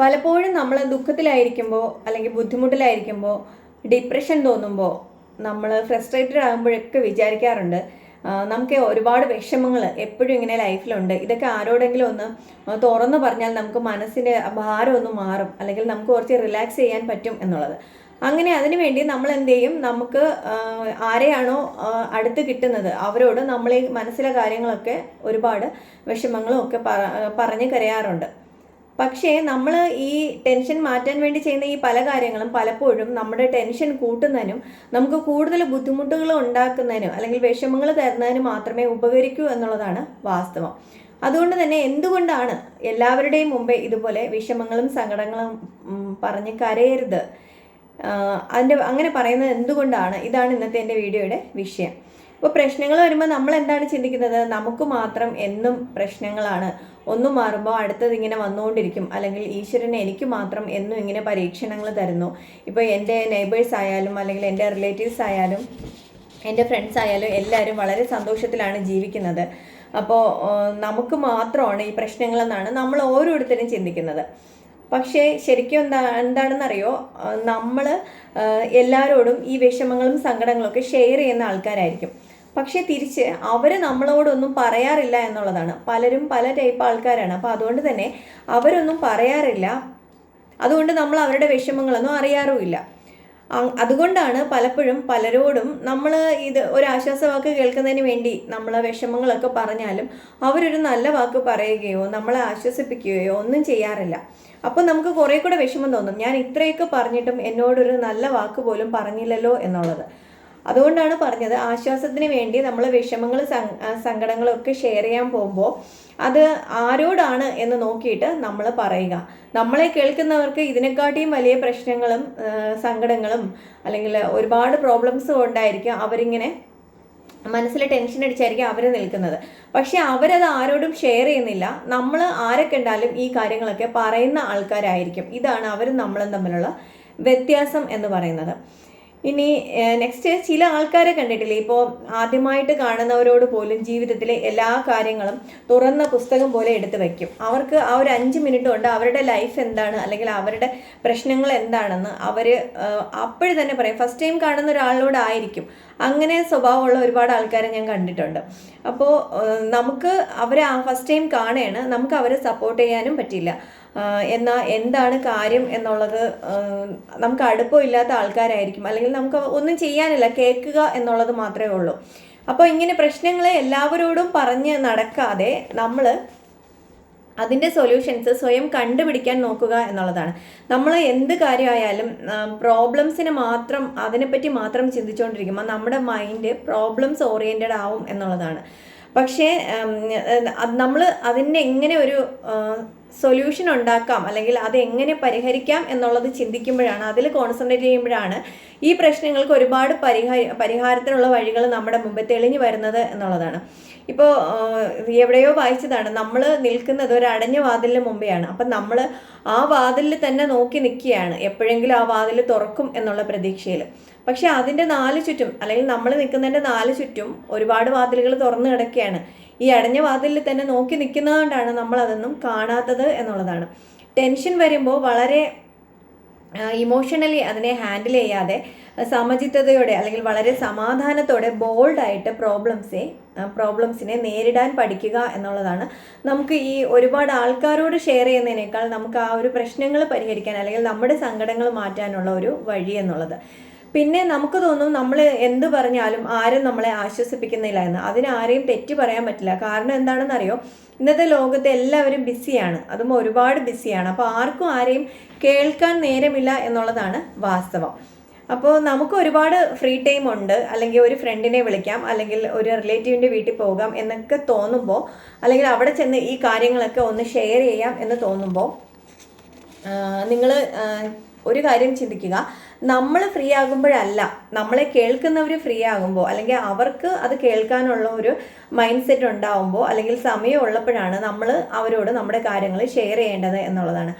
പലപ്പോഴും നമ്മൾ ദുഃഖത്തിലായിരിക്കുമ്പോൾ അല്ലെങ്കിൽ ബുദ്ധിമുട്ടിലായിരിക്കുമ്പോൾ ഡിപ്രഷൻ തോന്നുമ്പോൾ നമ്മൾ ഫ്രസ്ട്രേറ്റഡ് ആകുമ്പോഴൊക്കെ വിചാരിക്കാറുണ്ട്. നമുക്ക് ഒരുപാട് വിഷമങ്ങൾ എപ്പോഴും ഇങ്ങനെ ലൈഫിലുണ്ട്. ഇതൊക്കെ ആരോടെങ്കിലും ഒന്ന് തുറന്നു പറഞ്ഞാൽ നമുക്ക് മനസ്സിന്റെ ഭാരം ഒന്ന് മാറും. അല്ലെങ്കിൽ നമുക്ക് കുറച്ച് റിലാക്സ് ചെയ്യാൻ പറ്റും എന്നുള്ളത്. അങ്ങനെ അതിനു വേണ്ടി നമ്മൾ എന്ത് ചെയ്യും? നമുക്ക് ആരെയാണോ അടുത്ത് കിട്ടുന്നത് അവരോട് നമ്മൾ ഈ മനസ്സിലെ കാര്യങ്ങളൊക്കെ ഒരുപാട് വിഷമങ്ങളും ഒക്കെ പറഞ്ഞ് കരയാറുണ്ട്. പക്ഷേ നമ്മൾ ഈ ടെൻഷൻ മാറ്റാൻ വേണ്ടി ചെയ്യുന്ന ഈ പല കാര്യങ്ങളും പലപ്പോഴും നമ്മുടെ ടെൻഷൻ കൂട്ടുന്നതിനും നമുക്ക് കൂടുതൽ ബുദ്ധിമുട്ടുകൾ ഉണ്ടാക്കുന്നതിനും അല്ലെങ്കിൽ വിഷമങ്ങൾ തരുന്നതിനും മാത്രമേ ഉപകരിക്കൂ എന്നുള്ളതാണ് വാസ്തവം. അതുകൊണ്ട് തന്നെ എന്തുകൊണ്ടാണ് എല്ലാവരുടെയും മുമ്പേ ഇതുപോലെ വിഷമങ്ങളും സങ്കടങ്ങളും പറഞ്ഞ് കരയരുത്? അതിന്റെ അങ്ങനെ പറയുന്നത് എന്തുകൊണ്ടാണ്? ഇതാണ് ഇന്നത്തെ എന്റെ വീഡിയോയുടെ വിഷയം. ഇപ്പോൾ പ്രശ്നങ്ങൾ വരുമ്പോൾ നമ്മൾ എന്താണ് ചിന്തിക്കുന്നത്? നമുക്ക് മാത്രം എന്നും പ്രശ്നങ്ങളാണ്. ഒന്നും മാറുമ്പോൾ അടുത്തത് ഇങ്ങനെ വന്നുകൊണ്ടിരിക്കും. അല്ലെങ്കിൽ ഈശ്വരൻ എനിക്ക് മാത്രം എന്നും ഇങ്ങനെ പരീക്ഷണങ്ങൾ തരുന്നു. ഇപ്പോൾ എന്റെ നെയ്ബേഴ്സ് ആയാലും അല്ലെങ്കിൽ എന്റെ റിലേറ്റീവ്സ് ആയാലും എന്റെ ഫ്രണ്ട്സ് ആയാലും എല്ലാവരും വളരെ സന്തോഷത്തിലാണ് ജീവിക്കുന്നത്. അപ്പോൾ നമുക്ക് മാത്രമാണ് ഈ പ്രശ്നങ്ങളെന്നാണ് നമ്മൾ ഓരോരുത്തരും ചിന്തിക്കുന്നത്. പക്ഷേ ശരിക്കും എന്താ എന്താണെന്നറിയോ? നമ്മൾ എല്ലാവരോടും ഈ വിഷമങ്ങളും സങ്കടങ്ങളും ഒക്കെ ഷെയർ ചെയ്യുന്ന ആൾക്കാരായിരിക്കും. പക്ഷേ തിരിച്ച് അവർ നമ്മളോടൊന്നും പറയാറില്ല എന്നുള്ളതാണ്. പലരും പല ടൈപ്പ് ആൾക്കാരാണ്. അപ്പോൾ അതുകൊണ്ട് തന്നെ അവരൊന്നും പറയാറില്ല. അതുകൊണ്ട് നമ്മൾ അവരുടെ വിഷമങ്ങളൊന്നും അറിയാറുമില്ല. അതുകൊണ്ടാണ് പലപ്പോഴും പലരോടും നമ്മൾ ഇത് ഒരു ആശ്വാസവാക്ക് കേൾക്കുന്നതിന് വേണ്ടി നമ്മൾ വിഷമങ്ങളൊക്കെ പറഞ്ഞാലും അവരൊരു നല്ല വാക്ക് പറയുകയോ നമ്മളെ ആശ്വസിപ്പിക്കുകയോ ഒന്നും ചെയ്യാറില്ല. അപ്പോൾ നമുക്ക് കുറേ കൂടെ വിഷമം തോന്നും. ഞാൻ ഇത്രയൊക്കെ പറഞ്ഞിട്ടും എന്നോടൊരു നല്ല വാക്ക് പോലും പറഞ്ഞില്ലല്ലോ എന്നുള്ളത്. അതുകൊണ്ടാണ് പറഞ്ഞത് ആശ്വാസത്തിന് വേണ്ടി നമ്മൾ വിഷമങ്ങൾ സങ്കടങ്ങളൊക്കെ ഷെയർ ചെയ്യാൻ പോകുമ്പോൾ അത് ആരോടാണ് എന്ന് നോക്കിയിട്ട് നമ്മൾ പറയുക. നമ്മളെ കേൾക്കുന്നവർക്ക് ഇതിനെക്കാട്ടിയും വലിയ പ്രശ്നങ്ങളും സങ്കടങ്ങളും അല്ലെങ്കിൽ ഒരുപാട് പ്രോബ്ലംസും ഉണ്ടായിരിക്കും അവരിങ്ങനെ മനസ്സിൽ ടെൻഷൻ അടിച്ചായിരിക്കും അവർ നിൽക്കുന്നത്. പക്ഷെ അവരത് ആരോടും ഷെയർ ചെയ്യുന്നില്ല. നമ്മൾ ആരൊക്കെ ഉണ്ടാലും ഈ കാര്യങ്ങളൊക്കെ പറയുന്ന ആൾക്കാരായിരിക്കും. ഇതാണ് അവരും നമ്മളും തമ്മിലുള്ള വ്യത്യാസം എന്ന് പറയുന്നത്. ഇനി നെക്സ്റ്റ് ചില ആൾക്കാരെ കണ്ടിട്ടില്ലേ? ഇപ്പോൾ ആദ്യമായിട്ട് കാണുന്നവരോട് പോലും ജീവിതത്തിലെ എല്ലാ കാര്യങ്ങളും തുറന്ന പുസ്തകം പോലെ എടുത്തു വയ്ക്കും. അവർക്ക് ആ ഒരു അഞ്ച് മിനിറ്റ് കൊണ്ട് അവരുടെ ലൈഫ് എന്താണ്? അല്ലെങ്കിൽ അവരുടെ പ്രശ്നങ്ങൾ എന്താണെന്ന് അവർ അപ്പോഴും തന്നെ പറയും. ഫസ്റ്റ് ടൈം കാണുന്ന ഒരാളോടായിരിക്കും അങ്ങനെ സ്വഭാവമുള്ള ഒരുപാട് ആൾക്കാരെ ഞാൻ കണ്ടിട്ടുണ്ട്. അപ്പോൾ നമുക്ക് അവരെ ഫസ്റ്റ് ടൈം കാണുകയാണ്. നമുക്ക് അവരെ സപ്പോർട്ട് ചെയ്യാനും പറ്റില്ല ആഹ് എന്നാ എന്താണ് കാര്യം എന്നുള്ളത് നമുക്ക് അടുപ്പമില്ലാത്ത ആൾക്കാരായിരിക്കും. അല്ലെങ്കിൽ നമുക്ക് ഒന്നും ചെയ്യാനില്ല കേൾക്കുക എന്നുള്ളത് മാത്രമേ ഉള്ളൂ. അപ്പോൾ ഇങ്ങനെ പ്രശ്നങ്ങളെ എല്ലാവരോടും പറഞ്ഞ് നടക്കാതെ നമ്മൾ അതിന്റെ സൊല്യൂഷൻസ് സ്വയം കണ്ടുപിടിക്കാൻ നോക്കുക എന്നുള്ളതാണ്. നമ്മൾ എന്ത് കാര്യമായാലും പ്രോബ്ലംസിന് മാത്രം അതിനെപ്പറ്റി മാത്രം ചിന്തിച്ചുകൊണ്ടിരിക്കുമ്പോൾ നമ്മുടെ മൈൻഡ് പ്രോബ്ലംസ് ഓറിയന്റഡ് ആവും എന്നുള്ളതാണ്. പക്ഷേ നമ്മൾ അതിന്റെ എങ്ങനെ ഒരു സൊല്യൂഷൻ ഉണ്ടാക്കാം അല്ലെങ്കിൽ അത് എങ്ങനെ പരിഹരിക്കാം എന്നുള്ളത് ചിന്തിക്കുമ്പോഴാണ് അതിൽ കോൺസെൻട്രേറ്റ് ചെയ്യുമ്പോഴാണ് ഈ പ്രശ്നങ്ങൾക്ക് ഒരുപാട് പരിഹാര പരിഹാരത്തിനുള്ള വഴികൾ നമ്മുടെ മുമ്പ് തെളിഞ്ഞു വരുന്നത് എന്നുള്ളതാണ്. ഇപ്പോൾ എവിടെയോ വായിച്ചതാണ് നമ്മൾ നിൽക്കുന്നത് ഒരു അടഞ്ഞ വാതിലിന് മുമ്പെയാണ്. അപ്പം നമ്മൾ ആ വാതിലിൽ തന്നെ നോക്കി നിൽക്കുകയാണ് എപ്പോഴെങ്കിലും ആ വാതിൽ തുറക്കും എന്നുള്ള പ്രതീക്ഷയിൽ. പക്ഷേ അതിന്റെ നാല് ചുറ്റും അല്ലെങ്കിൽ നമ്മൾ നിൽക്കുന്നതിന്റെ നാല് ചുറ്റും ഒരുപാട് വാതിലുകൾ തുറന്നു കിടക്കുകയാണ്. ഈ അടഞ്ഞ വാതിലിൽ തന്നെ നോക്കി നിൽക്കുന്നതുകൊണ്ടാണ് നമ്മൾ അതൊന്നും കാണാത്തത് എന്നുള്ളതാണ്. ടെൻഷൻ വരുമ്പോൾ വളരെ ഇമോഷണലി അതിനെ ഹാൻഡിൽ ചെയ്യാതെ സമചിത്തതയോടെ അല്ലെങ്കിൽ വളരെ സമാധാനത്തോടെ ബോൾഡായിട്ട് പ്രോബ്ലംസെ പ്രോബ്ലംസിനെ നേരിടാൻ പഠിക്കുക എന്നുള്ളതാണ്. നമുക്ക് ഈ ഒരുപാട് ആൾക്കാരോട് ഷെയർ ചെയ്യുന്നതിനേക്കാൾ നമുക്ക് ആ ഒരു പ്രശ്നങ്ങൾ പരിഹരിക്കാൻ അല്ലെങ്കിൽ നമ്മുടെ സങ്കടങ്ങൾ മാറ്റാനുള്ള ഒരു വഴി എന്നുള്ളത്. പിന്നെ നമുക്ക് തോന്നും നമ്മൾ എന്ത് പറഞ്ഞാലും ആരും നമ്മളെ ആശ്വസിപ്പിക്കുന്നില്ല എന്ന്. അതിന് ആരെയും തെറ്റ് പറയാൻ പറ്റില്ല. കാരണം എന്താണെന്നറിയോ? ഇന്നത്തെ ലോകത്ത് എല്ലാവരും ബിസിയാണ്. അതും ഒരുപാട് ബിസിയാണ്. അപ്പോൾ ആർക്കും ആരെയും കേൾക്കാൻ നേരമില്ല എന്നുള്ളതാണ് വാസ്തവം. അപ്പോൾ നമുക്ക് ഒരുപാട് ഫ്രീ ടൈം ഉണ്ട്. അല്ലെങ്കിൽ ഒരു ഫ്രണ്ടിനെ വിളിക്കാം. അല്ലെങ്കിൽ ഒരു റിലേറ്റീവിന്റെ വീട്ടിൽ പോകാം എന്നൊക്കെ തോന്നുമ്പോൾ അല്ലെങ്കിൽ അവിടെ ചെന്ന് ഈ കാര്യങ്ങളൊക്കെ ഒന്ന് ഷെയർ ചെയ്യാം എന്ന് തോന്നുമ്പോൾ നിങ്ങൾ ഒരു കാര്യം ചിന്തിക്കുക. നമ്മൾ ഫ്രീ ആകുമ്പോഴല്ല. നമ്മളെ കേൾക്കുന്നവർ ഫ്രീ ആകുമ്പോൾ അല്ലെങ്കിൽ അവർക്ക് അത് കേൾക്കാനുള്ള ഒരു മൈൻഡ് സെറ്റ് ഉണ്ടാവുമ്പോൾ അല്ലെങ്കിൽ സമയം ഉള്ളപ്പോഴാണ് നമ്മൾ അവരോട് നമ്മുടെ കാര്യങ്ങൾ ഷെയർ ചെയ്യേണ്ടത് എന്നുള്ളതാണ്.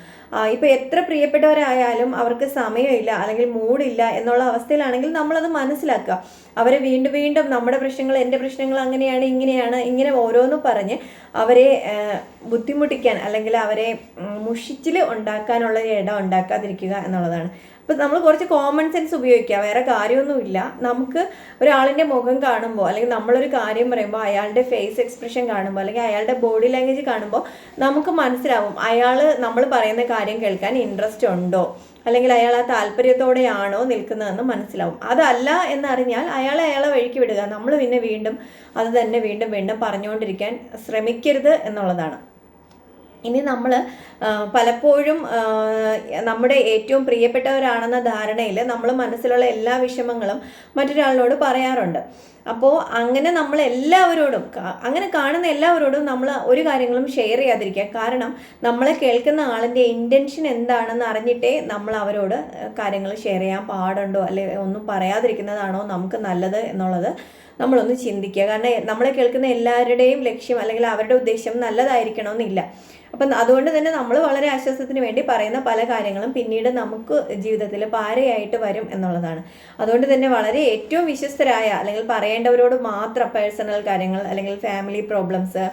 ഇപ്പോൾ എത്ര പ്രിയപ്പെട്ടവരായാലും അവർക്ക് സമയമില്ല അല്ലെങ്കിൽ മൂടില്ല എന്നുള്ള അവസ്ഥയിലാണെങ്കിൽ നമ്മളത് മനസ്സിലാക്കുക. അവരെ വീണ്ടും വീണ്ടും നമ്മുടെ പ്രശ്നങ്ങൾ എന്റെ പ്രശ്നങ്ങൾ അങ്ങനെയാണ് ഇങ്ങനെയാണ് ഇങ്ങനെ ഓരോന്ന് പറഞ്ഞ് അവരെ ബുദ്ധിമുട്ടിക്കാൻ അല്ലെങ്കിൽ അവരെ മുഷിച്ചിൽ ഉണ്ടാക്കാനുള്ള ഇടം ഉണ്ടാക്കാതിരിക്കുക എന്നുള്ളതാണ്. ഇപ്പം നമ്മൾ കുറച്ച് കോമൺ സെൻസ് ഉപയോഗിക്കുക. വേറെ കാര്യമൊന്നുമില്ല. നമുക്ക് ഒരാളിന്റെ മുഖം കാണുമ്പോൾ അല്ലെങ്കിൽ നമ്മളൊരു കാര്യം പറയുമ്പോൾ അയാളുടെ ഫേസ് എക്സ്പ്രഷൻ കാണുമ്പോൾ അല്ലെങ്കിൽ അയാളുടെ ബോഡി ലാംഗ്വേജ് കാണുമ്പോൾ നമുക്ക് മനസ്സിലാവും അയാൾ നമ്മൾ പറയുന്ന കാര്യം കേൾക്കാൻ ഇൻട്രസ്റ്റ് ഉണ്ടോ? അല്ലെങ്കിൽ അയാൾ ആ താല്പര്യത്തോടെയാണോ നിൽക്കുന്നതെന്ന് മനസ്സിലാവും. അതല്ല എന്നറിഞ്ഞാൽ അയാളെ അയാളെ വഴിക്ക് വിടുക. നമ്മൾ പിന്നെ വീണ്ടും അത് തന്നെ വീണ്ടും വീണ്ടും പറഞ്ഞുകൊണ്ടിരിക്കാൻ ശ്രമിക്കരുത് എന്നുള്ളതാണ്. ഇനി നമ്മൾ പലപ്പോഴും നമ്മുടെ ഏറ്റവും പ്രിയപ്പെട്ടവരാണെന്ന ധാരണയിൽ നമ്മൾ മനസ്സിലുള്ള എല്ലാ വിഷമങ്ങളും മറ്റൊരാളിനോട് പറയാറുണ്ട്. അപ്പോൾ അങ്ങനെ നമ്മൾ എല്ലാവരോടും അങ്ങനെ കാണുന്ന എല്ലാവരോടും നമ്മൾ ഒരു കാര്യങ്ങളും ഷെയർ ചെയ്യാതിരിക്കുക. കാരണം നമ്മളെ കേൾക്കുന്ന ആളിന്റെ ഇന്റൻഷൻ എന്താണെന്ന് അറിഞ്ഞിട്ടേ നമ്മൾ അവരോട് കാര്യങ്ങൾ ഷെയർ ചെയ്യാൻ പാടുണ്ടോ അല്ലെ ഒന്നും പറയാതിരിക്കുന്നതാണോ നമുക്ക് നല്ലത് എന്നുള്ളത് നമ്മളൊന്ന് ചിന്തിക്കുക. കാരണം നമ്മളെ കേൾക്കുന്ന എല്ലാവരുടെയും ലക്ഷ്യം അല്ലെങ്കിൽ അവരുടെ ഉദ്ദേശം നല്ലതായിരിക്കണമെന്നില്ല. അപ്പം അതുകൊണ്ട് തന്നെ നമ്മൾ വളരെ ആശ്വാസത്തിന് വേണ്ടി പറയുന്ന പല കാര്യങ്ങളും പിന്നീട് നമുക്ക് ജീവിതത്തിൽ പാരയായിട്ട് വരും എന്നുള്ളതാണ്. അതുകൊണ്ട് തന്നെ വളരെ ഏറ്റവും വിശ്വസ്തരായ അല്ലെങ്കിൽ പറയേണ്ടവരോട് മാത്രം പേഴ്സണൽ കാര്യങ്ങൾ അല്ലെങ്കിൽ ഫാമിലി പ്രോബ്ലംസ്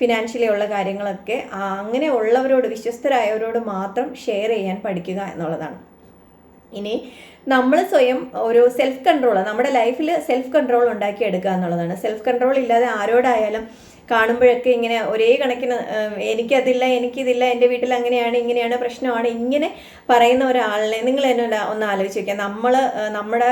ഫിനാൻഷ്യലി ഉള്ള കാര്യങ്ങളൊക്കെ അങ്ങനെ ഉള്ളവരോട് വിശ്വസ്തരായവരോട് മാത്രം ഷെയർ ചെയ്യാൻ പഠിക്കുക എന്നുള്ളതാണ്. ഇനി നമ്മൾ സ്വയം ഒരു സെൽഫ് കൺട്രോൾ നമ്മുടെ ലൈഫിൽ സെൽഫ് കൺട്രോൾ ഉണ്ടാക്കിയെടുക്കുക എന്നുള്ളതാണ്. സെൽഫ് കൺട്രോൾ ഇല്ലാതെ ആരോടായാലും കാണുമ്പോഴൊക്കെ ഇങ്ങനെ ഒരേ കണക്കിന് എനിക്കതില്ല എനിക്കിതില്ല എന്റെ വീട്ടിൽ അങ്ങനെയാണ് ഇങ്ങനെയാണ് പ്രശ്നമാണ് ഇങ്ങനെ പറയുന്ന ഒരാളിനെ നിങ്ങൾ തന്നെ ഒന്ന് ആലോചിച്ച് നോക്കുക നമ്മൾ നമ്മുടെ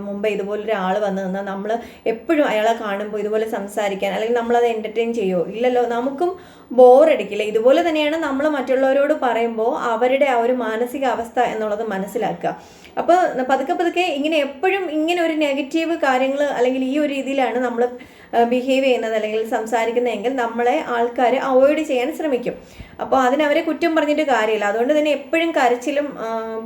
മുമ്പ് ഇതുപോലൊരു ആൾ വന്നു നിന്നാൽ നമ്മൾ എപ്പോഴും അയാളെ കാണുമ്പോൾ ഇതുപോലെ സംസാരിക്കാൻ അല്ലെങ്കിൽ നമ്മളത് എന്റർടൈൻ ചെയ്യുമോ ഇല്ലല്ലോ നമുക്കും ബോറടിക്കില്ല ഇതുപോലെ തന്നെയാണ് നമ്മൾ മറ്റുള്ളവരോട് പറയുമ്പോൾ അവരുടെ ആ ഒരു മാനസികാവസ്ഥ എന്നുള്ളത് മനസ്സിലാക്കുക. അപ്പോൾ പതുക്കെ പതുക്കെ ഇങ്ങനെ എപ്പോഴും ഇങ്ങനെ ഒരു നെഗറ്റീവ് കാര്യങ്ങൾ അല്ലെങ്കിൽ ഈ ഒരു രീതിയിലാണ് നമ്മൾ ബിഹേവ് ചെയ്യുന്നത് അല്ലെങ്കിൽ സംസാരിക്കുന്നതെങ്കിൽ നമ്മളെ ആൾക്കാർ അവോയ്ഡ് ചെയ്യാൻ ശ്രമിക്കും. അപ്പോൾ അതിനവരെ കുറ്റം പറഞ്ഞിട്ട് കാര്യമില്ല. അതുകൊണ്ട് തന്നെ എപ്പോഴും കരച്ചിലും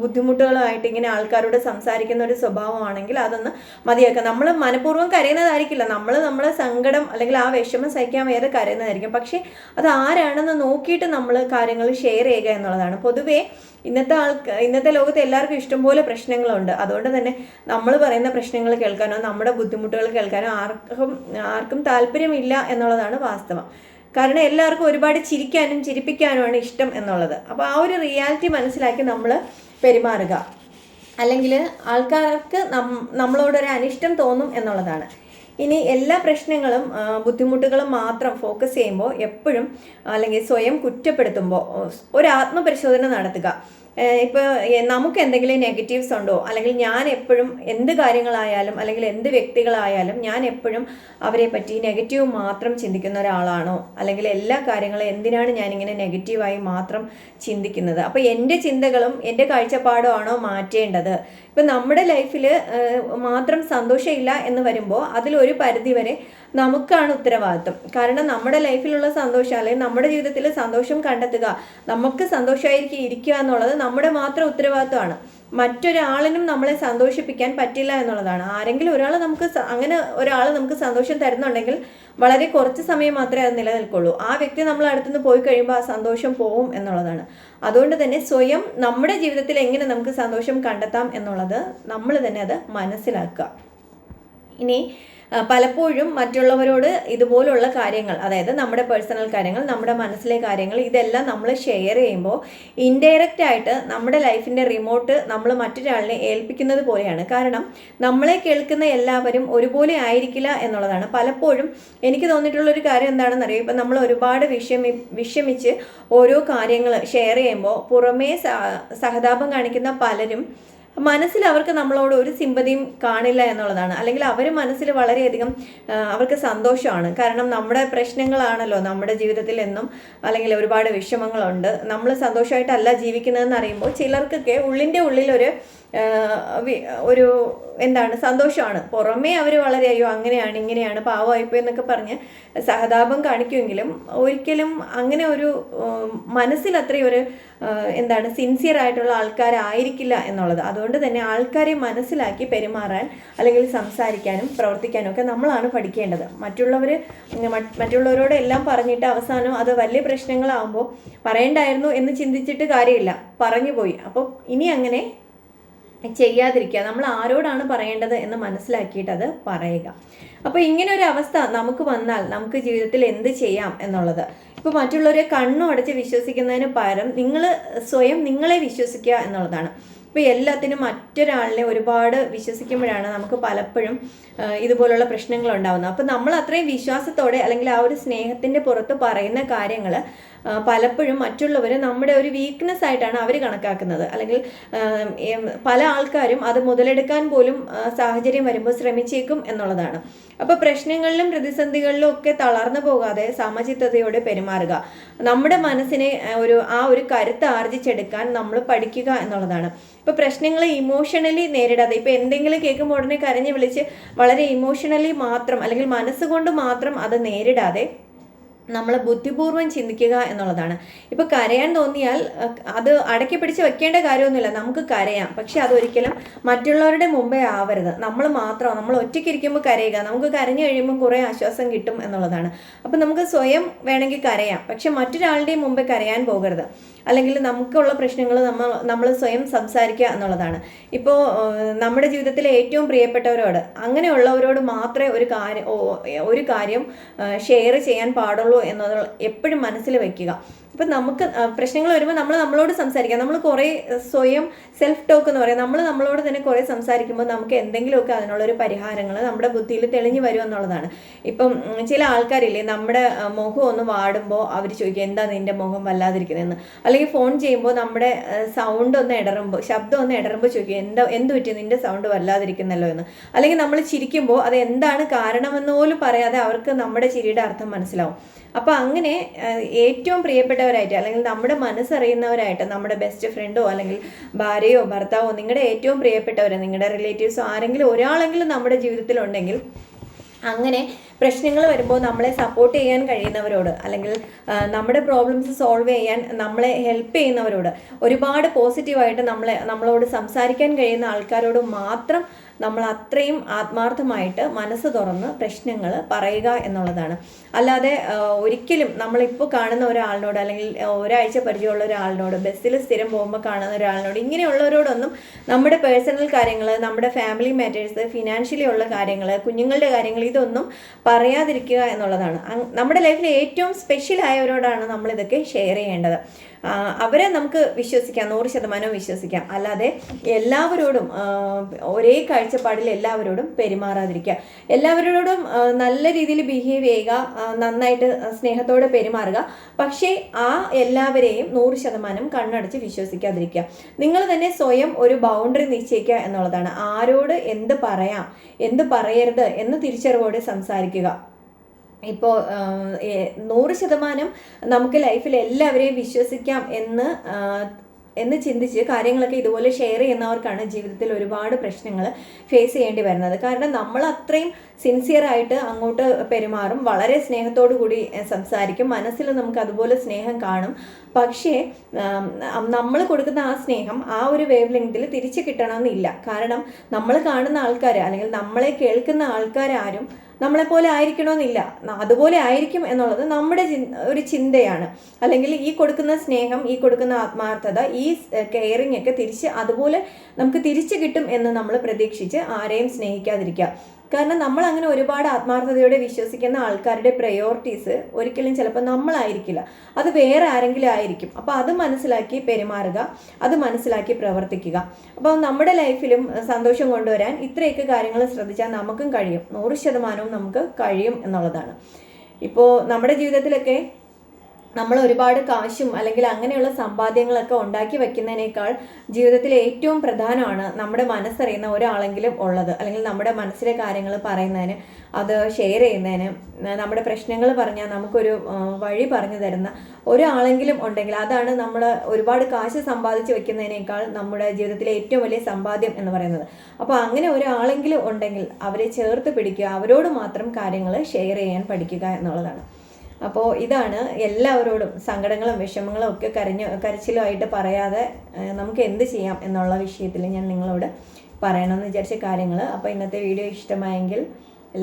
ബുദ്ധിമുട്ടുകളുമായിട്ട് ഇങ്ങനെ ആൾക്കാരോട് സംസാരിക്കുന്ന ഒരു സ്വഭാവമാണെങ്കിൽ അതൊന്ന് മതിയാക്കുക. നമ്മൾ മനഃപൂർവം കരയുന്നതായിരിക്കില്ല. നമ്മൾ നമ്മളെ സങ്കടം അല്ലെങ്കിൽ ആ വിഷമം സഹിക്കാൻ വേറെ കരയുന്നതായിരിക്കും. പക്ഷേ അത് ആരാണെന്ന് നോക്കിയിട്ട് നമ്മൾ കാര്യങ്ങൾ ഷെയർ ചെയ്യുക എന്നുള്ളതാണ്. പൊതുവേ ഇന്നത്തെ ആൾക്ക് ഇന്നത്തെ ലോകത്ത് എല്ലാവർക്കും ഇഷ്ടംപോലെ പ്രശ്നങ്ങളുണ്ട്. അതുകൊണ്ട് തന്നെ നമ്മൾ പറയുന്ന പ്രശ്നങ്ങൾ കേൾക്കാനോ നമ്മുടെ ബുദ്ധിമുട്ടുകൾ കേൾക്കാനോ ആർക്കും ആർക്കും താല്പര്യമില്ല എന്നുള്ളതാണ് വാസ്തവം. കാരണം എല്ലാവർക്കും ഒരുപാട് ചിരിക്കാനും ചിരിപ്പിക്കാനുമാണ് ഇഷ്ടം എന്നുള്ളത്. അപ്പോൾ ആ ഒരു റിയാലിറ്റി മനസ്സിലാക്കി നമ്മൾ പെരുമാറുക. അല്ലെങ്കിൽ ആൾക്കാർക്ക് നമ്മളോടൊരു അനിഷ്ടം തോന്നും എന്നുള്ളതാണ്. ഇനി എല്ലാ പ്രശ്നങ്ങളും ബുദ്ധിമുട്ടുകളും മാത്രം ഫോക്കസ് ചെയ്യുമ്പോൾ എപ്പോഴും അല്ലെങ്കിൽ സ്വയം കുറ്റപ്പെടുത്തുമ്പോൾ ഒരു ആത്മപരിശോധന നടത്തുക. ഇപ്പോൾ നമുക്ക് എന്തെങ്കിലും നെഗറ്റീവ്സ് ഉണ്ടോ? അല്ലെങ്കിൽ ഞാൻ എപ്പോഴും എന്ത് കാര്യങ്ങളായാലും അല്ലെങ്കിൽ എന്ത് വ്യക്തികളായാലും ഞാൻ എപ്പോഴും അവരെ പറ്റി നെഗറ്റീവ് മാത്രം ചിന്തിക്കുന്ന ഒരാളാണോ? അല്ലെങ്കിൽ എല്ലാ കാര്യങ്ങളും എന്തിനാണ് ഞാനിങ്ങനെ നെഗറ്റീവായി മാത്രം ചിന്തിക്കുന്നത്? അപ്പോൾ എന്റെ ചിന്തകളും എന്റെ കാഴ്ചപ്പാടും ആണോ മാറ്റേണ്ടത്? ഇപ്പം നമ്മുടെ ലൈഫിൽ മാത്രം സന്തോഷമില്ല എന്ന് വരുമ്പോൾ അതിലൊരു പരിധിവരെ നമുക്കാണ് ഉത്തരവാദിത്വം. കാരണം നമ്മുടെ ലൈഫിലുള്ള സന്തോഷം അല്ലെങ്കിൽ നമ്മുടെ ജീവിതത്തിൽ സന്തോഷം കണ്ടെത്തുക നമുക്ക് സന്തോഷമായിരിക്കും ഇരിക്കുക എന്നുള്ളത് നമ്മുടെ മാത്രം ഉത്തരവാദിത്വമാണ്. മറ്റൊരാളിനും നമ്മളെ സന്തോഷിപ്പിക്കാൻ പറ്റില്ല എന്നുള്ളതാണ്. ആരെങ്കിലും ഒരാൾ നമുക്ക് അങ്ങനെ ഒരാൾ നമുക്ക് സന്തോഷം തരുന്നുണ്ടെങ്കിൽ വളരെ കുറച്ച് സമയം മാത്രമേ അത് നിലനിൽക്കുള്ളൂ. ആ വ്യക്തി നമ്മൾ അടുത്തുനിന്ന് പോയി കഴിയുമ്പോൾ ആ സന്തോഷം പോവും എന്നുള്ളതാണ്. അതുകൊണ്ട് തന്നെ സ്വയം നമ്മുടെ ജീവിതത്തിൽ എങ്ങനെ നമുക്ക് സന്തോഷം കണ്ടെത്താം എന്നുള്ളത് നമ്മൾ തന്നെ അത് മനസ്സിലാക്കുക. ഇനി പലപ്പോഴും മറ്റുള്ളവരോട് ഇതുപോലുള്ള കാര്യങ്ങൾ അതായത് നമ്മുടെ പേഴ്സണൽ കാര്യങ്ങൾ നമ്മുടെ മനസ്സിലെ കാര്യങ്ങൾ ഇതെല്ലാം നമ്മൾ ഷെയർ ചെയ്യുമ്പോൾ ഇൻഡയറക്റ്റ് ആയിട്ട് നമ്മുടെ ലൈഫിന്റെ റിമോട്ട് നമ്മൾ മറ്റൊരാളിനെ ഏൽപ്പിക്കുന്നത് പോലെയാണ്. കാരണം നമ്മളെ കേൾക്കുന്ന എല്ലാവരും ഒരുപോലെ ആയിരിക്കില്ല എന്നുള്ളതാണ്. പലപ്പോഴും എനിക്ക് തോന്നിയിട്ടുള്ള ഒരു കാര്യം എന്താണെന്ന് അറിയാം? ഇപ്പം നമ്മൾ ഒരുപാട് വിഷമി വിഷമിച്ച് ഓരോ കാര്യങ്ങൾ ഷെയർ ചെയ്യുമ്പോൾ പുറമേ സഹതാപം കാണിക്കുന്ന പലരും മനസ്സിൽ അവർക്ക് നമ്മളോട് ഒരു സിമ്പതിയും കാണില്ല എന്നുള്ളതാണ്. അല്ലെങ്കിൽ അവർ മനസ്സിൽ വളരെയധികം അവർക്ക് സന്തോഷമാണ്. കാരണം നമ്മുടെ പ്രശ്നങ്ങളാണല്ലോ നമ്മുടെ ജീവിതത്തിൽ എന്നും അല്ലെങ്കിൽ ഒരുപാട് വിഷമങ്ങളുണ്ട്. നമ്മൾ സന്തോഷമായിട്ടല്ല ജീവിക്കുന്നതെന്ന് അറിയുമ്പോൾ ചിലർക്കൊക്കെ ഉള്ളിന്റെ ഉള്ളിലൊരു ഒരു എന്താണ് സന്തോഷമാണ്. പുറമേ അവർ വളരെ അയ്യോ അങ്ങനെയാണ് ഇങ്ങനെയാണ് പാവമായിപ്പോ എന്നൊക്കെ പറഞ്ഞ് സഹതാപം കാണിക്കുമെങ്കിലും ഒരിക്കലും അങ്ങനെ ഒരു മനസ്സിൽ അത്രയും ഒരു എന്താണ് സിൻസിയർ ആയിട്ടുള്ള ആൾക്കാരായിരിക്കില്ല എന്നുള്ളത്. അതുകൊണ്ട് തന്നെ ആൾക്കാരെ മനസ്സിലാക്കി പെരുമാറാൻ അല്ലെങ്കിൽ സംസാരിക്കാനും പ്രവർത്തിക്കാനും ഒക്കെ നമ്മളാണ് പഠിക്കേണ്ടത്. മറ്റുള്ളവർ മറ്റുള്ളവരോട് എല്ലാം പറഞ്ഞിട്ട് അവസാനം അത് വലിയ പ്രശ്നങ്ങളാവുമ്പോൾ പറയണ്ടായിരുന്നു എന്ന് ചിന്തിച്ചിട്ട് കാര്യമില്ല. പറഞ്ഞു പോയി അപ്പോൾ ഇനി അങ്ങനെ ചെയ്യാതിരിക്കുക. നമ്മൾ ആരോടാണ് പറയേണ്ടത് എന്ന് മനസ്സിലാക്കിയിട്ട് അത് പറയുക. അപ്പോൾ ഇങ്ങനെ ഒരു അവസ്ഥ നമുക്ക് വന്നാൽ നമുക്ക് ജീവിതത്തിൽ എന്ത് ചെയ്യാം എന്നുള്ളത്. ഇപ്പോൾ മറ്റുള്ളവരെ കണ്ണും അടച്ച് വിശ്വസിക്കുന്നതിന് പകരം നിങ്ങൾ സ്വയം നിങ്ങളെ വിശ്വസിക്കുക എന്നുള്ളതാണ്. ഇപ്പോൾ എല്ലാത്തിനും മറ്റൊരാളിനെ ഒരുപാട് വിശ്വസിക്കുമ്പോഴാണ് നമുക്ക് പലപ്പോഴും ഇതുപോലുള്ള പ്രശ്നങ്ങൾ ഉണ്ടാകുന്നത് അപ്പോൾ നമ്മൾ അത്രയും വിശ്വാസത്തോടെ അല്ലെങ്കിൽ ആ ഒരു സ്നേഹത്തിന്റെ പുറത്ത് പറയുന്ന കാര്യങ്ങൾ പലപ്പോഴും മറ്റുള്ളവർ നമ്മുടെ ഒരു വീക്ക്നെസ് ആയിട്ടാണ് അവർ കണക്കാക്കുന്നത്. അല്ലെങ്കിൽ പല ആൾക്കാരും അത് മുതലെടുക്കാൻ പോലും സാഹചര്യം വരുമ്പോൾ ശ്രമിച്ചേക്കും എന്നുള്ളതാണ്. അപ്പോൾ പ്രശ്നങ്ങളിലും പ്രതിസന്ധികളിലും ഒക്കെ തളർന്നു പോകാതെ സമചിത്തതയോടെ പെരുമാറുക. നമ്മുടെ മനസ്സിനെ ഒരു ആ ഒരു കരുത്ത് ആർജിച്ചെടുക്കാൻ നമ്മൾ പഠിക്കുക എന്നുള്ളതാണ്. ഇപ്പോൾ പ്രശ്നങ്ങളെ ഇമോഷണലി നേരിടാതെ ഇപ്പോൾ എന്തെങ്കിലും കേൾക്കുമ്പോൾ ഉടനെ കരഞ്ഞു വിളിച്ച് വളരെ ഇമോഷണലി മാത്രം അല്ലെങ്കിൽ മനസ്സുകൊണ്ട് മാത്രം അത് നേരിടാതെ നമ്മൾ ബുദ്ധിപൂർവം ചിന്തിക്കുക എന്നുള്ളതാണ്. ഇപ്പോൾ കരയാൻ തോന്നിയാൽ അത് അടക്കി പിടിച്ച് വെക്കേണ്ട കാര്യമൊന്നുമില്ല. നമുക്ക് കരയാം. പക്ഷെ അതൊരിക്കലും മറ്റുള്ളവരുടെ മുമ്പേ ആവരുത്. നമ്മൾ മാത്രം നമ്മൾ ഒറ്റയ്ക്ക് ഇരിക്കുമ്പോൾ കരയുക. നമുക്ക് കരഞ്ഞു കഴിയുമ്പോൾ കുറേ ആശ്വാസം കിട്ടും എന്നുള്ളതാണ്. അപ്പം നമുക്ക് സ്വയം വേണമെങ്കിൽ കരയാം. പക്ഷെ മറ്റൊരാളുടെയും മുമ്പേ കരയാൻ പോകരുത്. അല്ലെങ്കിൽ നമുക്കുള്ള പ്രശ്നങ്ങൾ നമ്മൾ നമ്മൾ സ്വയം സംസാരിക്കുക എന്നുള്ളതാണ്. ഇപ്പോൾ നമ്മുടെ ജീവിതത്തിലെ ഏറ്റവും പ്രിയപ്പെട്ടവരോട് അങ്ങനെയുള്ളവരോട് മാത്രമേ ഒരു കാര്യം ഒരു കാര്യം ഷെയർ ചെയ്യാൻ പാടുള്ളൂ എന്നത് എപ്പോഴും മനസ്സിൽ വെക്കുക. ഇപ്പം നമുക്ക് പ്രശ്നങ്ങൾ വരുമ്പോൾ നമ്മൾ നമ്മളോട് സംസാരിക്കുക നമ്മൾ കുറേ സ്വയം സെൽഫ് ടോക്ക് എന്ന് പറയാം. നമ്മൾ നമ്മളോട് തന്നെ കുറേ സംസാരിക്കുമ്പോൾ നമുക്ക് എന്തെങ്കിലുമൊക്കെ അതിനുള്ളൊരു പരിഹാരങ്ങൾ നമ്മുടെ ബുദ്ധിയിൽ തെളിഞ്ഞു വരും എന്നുള്ളതാണ്. ഇപ്പം ചില ആൾക്കാരില്ലേ നമ്മുടെ മുഖം ഒന്ന് വാടുമ്പോൾ അവർ ചോദിക്കും എന്താ നിന്റെ മുഖം വല്ലാതിരിക്കുന്നതെന്ന്? അല്ലെങ്കിൽ ഫോൺ ചെയ്യുമ്പോൾ നമ്മുടെ സൗണ്ട് ഒന്ന് ഇടറുമ്പോൾ ശബ്ദം ഒന്ന് ഇടറുമ്പോൾ ചോദിക്കും എന്താ എന്ത് പറ്റി? നിന്റെ സൗണ്ട് വല്ലാതിരിക്കുന്നല്ലോ എന്ന്. അല്ലെങ്കിൽ നമ്മൾ ചിരിക്കുമ്പോൾ അത് എന്താണ് കാരണമെന്ന് പോലും പറയാതെ അവർക്ക് നമ്മുടെ ചിരിയുടെ അർത്ഥം മനസ്സിലാവും. അപ്പോൾ അങ്ങനെ ഏറ്റവും പ്രിയപ്പെട്ടവരായിട്ട് അല്ലെങ്കിൽ നമ്മുടെ മനസ്സറിയുന്നവരായിട്ട് നമ്മുടെ ബെസ്റ്റ് ഫ്രണ്ടോ അല്ലെങ്കിൽ ഭാര്യയോ ഭർത്താവോ നിങ്ങളുടെ ഏറ്റവും പ്രിയപ്പെട്ടവരോ നിങ്ങളുടെ റിലേറ്റീവ്സോ ആരെങ്കിലും ഒരാളെങ്കിലും നമ്മുടെ ജീവിതത്തിലുണ്ടെങ്കിൽ അങ്ങനെ പ്രശ്നങ്ങൾ വരുമ്പോൾ നമ്മളെ സപ്പോർട്ട് ചെയ്യാൻ കഴിയുന്നവരോട് അല്ലെങ്കിൽ നമ്മുടെ പ്രോബ്ലംസ് സോൾവ് ചെയ്യാൻ നമ്മളെ ഹെൽപ്പ് ചെയ്യുന്നവരോട് ഒരുപാട് പോസിറ്റീവായിട്ട് നമ്മളെ നമ്മളോട് സംസാരിക്കാൻ കഴിയുന്ന ആൾക്കാരോട് മാത്രം നമ്മൾ അത്രയും ആത്മാർത്ഥമായിട്ട് മനസ്സ് തുറന്ന് പ്രശ്നങ്ങൾ പറയുക എന്നുള്ളതാണ്. അല്ലാതെ ഒരിക്കലും നമ്മളിപ്പോൾ കാണുന്ന ഒരാളിനോട് അല്ലെങ്കിൽ ഒരാഴ്ച പരിചയമുള്ള ഒരാളിനോട് ബസ്സിൽ സ്ഥിരം പോകുമ്പോൾ കാണുന്ന ഒരാളിനോട് ഇങ്ങനെയുള്ളവരോടൊന്നും നമ്മുടെ പേഴ്സണൽ കാര്യങ്ങൾ നമ്മുടെ ഫാമിലി മാറ്റേഴ്സ് ഫിനാൻഷ്യലി ഉള്ള കാര്യങ്ങൾ കുഞ്ഞുങ്ങളുടെ കാര്യങ്ങൾ ഇതൊന്നും പറയാതിരിക്കുക എന്നുള്ളതാണ്. നമ്മുടെ ലൈഫിൽ ഏറ്റവും സ്പെഷ്യൽ ആയവരോടാണ് നമ്മളിതൊക്കെ ഷെയർ ചെയ്യേണ്ടത്. അവരെ നമുക്ക് വിശ്വസിക്കാം നൂറ് ശതമാനവും വിശ്വസിക്കാം. അല്ലാതെ എല്ലാവരോടും ഒരേ കാഴ്ചപ്പാടിൽ എല്ലാവരോടും പെരുമാറാതിരിക്കുക. എല്ലാവരോടും നല്ല രീതിയിൽ ബിഹേവ് ചെയ്യുക നന്നായിട്ട് സ്നേഹത്തോടെ പെരുമാറുക. പക്ഷേ ആ എല്ലാവരെയും നൂറ് ശതമാനം കണ്ണടച്ച് വിശ്വസിക്കാതിരിക്കുക. നിങ്ങൾ തന്നെ സ്വയം ഒരു ബൗണ്ടറി നിശ്ചയിക്കുക എന്നുള്ളതാണ്. ആരോട് എന്ത് പറയാം എന്ത് പറയരുത് എന്ന് തിരിച്ചറിവോടെ സംസാരിക്കുക. ഇപ്പോൾ നൂറ് ശതമാനം നമുക്ക് ലൈഫിൽ എല്ലാവരെയും വിശ്വസിക്കാം എന്ന് എന്ന് ചിന്തിച്ച് കാര്യങ്ങളൊക്കെ ഇതുപോലെ ഷെയർ ചെയ്യുന്നവർക്കാണ് ജീവിതത്തിൽ ഒരുപാട് പ്രശ്നങ്ങൾ ഫേസ് ചെയ്യേണ്ടി വരുന്നത്. കാരണം നമ്മൾ അത്രയും സിൻസിയർ ആയിട്ട് അങ്ങോട്ട് പെരുമാറും വളരെ സ്നേഹത്തോടു കൂടി സംസാരിക്കും മനസ്സിൽ നമുക്ക് അതുപോലെ സ്നേഹം കാണും. പക്ഷേ നമ്മൾ കൊടുക്കുന്ന ആ സ്നേഹം ആ ഒരു വേവ് ലെങ്തിൽ തിരിച്ചു കിട്ടണമെന്നില്ല. കാരണം നമ്മൾ കാണുന്ന ആൾക്കാർ അല്ലെങ്കിൽ നമ്മളെ കേൾക്കുന്ന ആൾക്കാരാരും നമ്മളെപ്പോലെ ആയിരിക്കണമെന്നില്ല. അതുപോലെ ആയിരിക്കും എന്നുള്ളത് നമ്മുടെ ഒരു ചിന്തയാണ്. അല്ലെങ്കിൽ ഈ കൊടുക്കുന്ന സ്നേഹം ഈ കൊടുക്കുന്ന ആത്മാർത്ഥത ഈ കെയറിങ് ഒക്കെ തിരിച്ച് അതുപോലെ നമുക്ക് തിരിച്ചു കിട്ടും എന്ന് നമ്മൾ പ്രതീക്ഷിച്ച് ആരെയും സ്നേഹിക്കാതിരിക്കുക. കാരണം നമ്മൾ അങ്ങനെ ഒരുപാട് ആത്മാർത്ഥതയോടെ വിശ്വസിക്കുന്ന ആൾക്കാരുടെ പ്രയോറിറ്റീസ് ഒരിക്കലും ചിലപ്പോൾ നമ്മളായിരിക്കില്ല. അത് വേറെ ആരെങ്കിലും ആയിരിക്കും. അപ്പോൾ അത് മനസ്സിലാക്കി പെരുമാറുക അത് മനസ്സിലാക്കി പ്രവർത്തിക്കുക. അപ്പോൾ നമ്മുടെ ലൈഫിലും സന്തോഷം കൊണ്ടുവരാൻ ഇത്രയൊക്കെ കാര്യങ്ങൾ ശ്രദ്ധിച്ചാൽ നമുക്കും കഴിയും. നൂറ് ശതമാനവും നമുക്ക് കഴിയും എന്നുള്ളതാണ്. ഇപ്പോൾ നമ്മുടെ ജീവിതത്തിലൊക്കെ നമ്മൾ ഒരുപാട് കാശും അല്ലെങ്കിൽ അങ്ങനെയുള്ള സമ്പാദ്യങ്ങളൊക്കെ ഉണ്ടാക്കി വെക്കുന്നതിനേക്കാൾ ജീവിതത്തിൽ ഏറ്റവും പ്രധാനമാണ് നമ്മുടെ മനസ്സറിയുന്ന ഒരാളെങ്കിലും ഉള്ളത്. അല്ലെങ്കിൽ നമ്മുടെ മനസ്സിലെ കാര്യങ്ങൾ പറയുന്നതിന് അത് ഷെയർ ചെയ്യുന്നതിന് നമ്മുടെ പ്രശ്നങ്ങൾ പറഞ്ഞാൽ നമുക്കൊരു വഴി പറഞ്ഞു തരുന്ന ഒരാളെങ്കിലും ഉണ്ടെങ്കിൽ അതാണ് നമ്മൾ ഒരുപാട് കാശ് സമ്പാദിച്ച് വെക്കുന്നതിനേക്കാൾ നമ്മുടെ ജീവിതത്തിലെ ഏറ്റവും വലിയ സമ്പാദ്യം എന്ന് പറയുന്നത്. അപ്പോൾ അങ്ങനെ ഒരാളെങ്കിലും ഉണ്ടെങ്കിൽ അവരെ ചേർത്ത് പിടിക്കുക അവരോട് മാത്രം കാര്യങ്ങൾ ഷെയർ ചെയ്യാൻ പഠിക്കുക എന്നുള്ളതാണ്. അപ്പോൾ ഇതാണ് എല്ലാവരോടും സങ്കടങ്ങളും വിഷമങ്ങളും ഒക്കെ കരഞ്ഞു കരച്ചിലുമായിട്ട് പറയാതെ നമുക്ക് എന്ത് ചെയ്യാം എന്നുള്ള വിഷയത്തിൽ ഞാൻ നിങ്ങളോട് പറയണമെന്ന് വിചാരിച്ച കാര്യങ്ങൾ. അപ്പോൾ ഇന്നത്തെ വീഡിയോ ഇഷ്ടമായെങ്കിൽ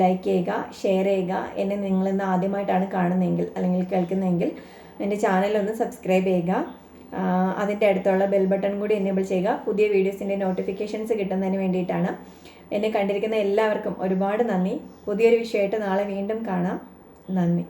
ലൈക്ക് ചെയ്യുക ഷെയർ ചെയ്യുക. എന്നെ നിങ്ങളിന്ന് ആദ്യമായിട്ടാണ് കാണുന്നതെങ്കിൽ അല്ലെങ്കിൽ കേൾക്കുന്നതെങ്കിൽ എന്റെ ചാനലൊന്ന് സബ്സ്ക്രൈബ് ചെയ്യുക. അതിന്റെ അടുത്തുള്ള ബെൽ ബട്ടൺ കൂടി എനേബിൾ ചെയ്യുക. പുതിയ വീഡിയോസിന്റെ നോട്ടിഫിക്കേഷൻസ് കിട്ടുന്നതിന് വേണ്ടിയിട്ടാണ്. എന്നെ കണ്ടിരിക്കുന്ന എല്ലാവർക്കും ഒരുപാട് നന്ദി. പുതിയൊരു വിഷയമായിട്ട് നാളെ വീണ്ടും കാണാം. നന്ദി.